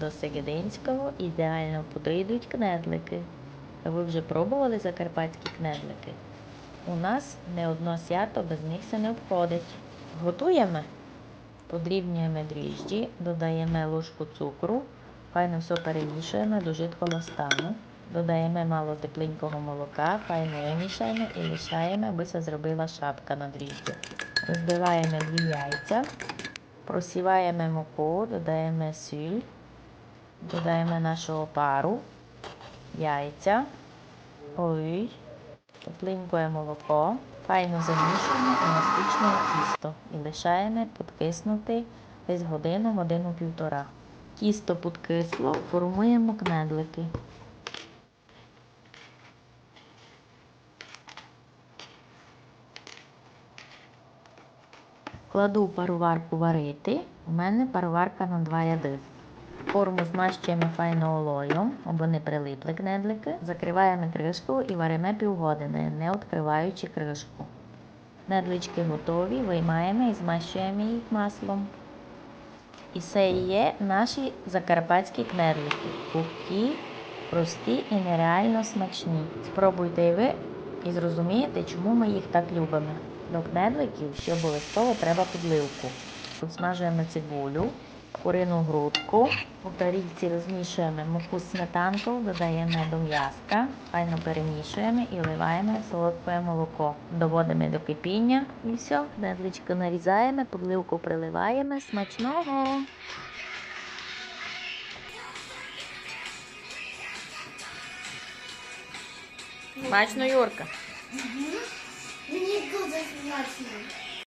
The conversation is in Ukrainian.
До Сегединського ідеально підійдуть кнедлики. Ви вже пробували закарпатські кнедлики? У нас не одно свято без них це не обходить. Готуємо. Подрібнюємо дріжджі, додаємо ложку цукру, файно все перемішуємо до жидкого стану. Додаємо мало тепленького молока, файно вимішаємо і лишаємо, аби се зробила шапка на дріжджі. Розбиваємо дві яйця, просіваємо муку, додаємо сіль, додаємо нашу опару, яйця, олій, тепленьке молоко, файно замішуємо еластичне тісто і лишаємо підкиснути десь годину, годину півтора. Тісто підкисло, формуємо кнедлики. Кладу пароварку варити. У мене пароварка на два ряди. Форму змащуємо файно олоєм, аби не прилипли кнедлики. Закриваємо кришку і варимо півгодини, не відкриваючи кришку. Кнедлички готові, виймаємо і змащуємо їх маслом. І це є наші закарпатські кнедлики. Пухкі, прості і нереально смачні. Спробуйте і ви і зрозумієте, чому ми їх так любимо. До кнедликів ще обов'язково треба підливку. Підсмажуємо цибулю, курину грудку. У тарілці розмішуємо муку з сметанкою, додаємо до м'яска, файно перемішуємо і вливаємо солодке молоко. Доводимо до кипіння і все. Кнедличку нарізаємо, підливку приливаємо. Смачного! Смачно, Юрка. Мені дуже смачно.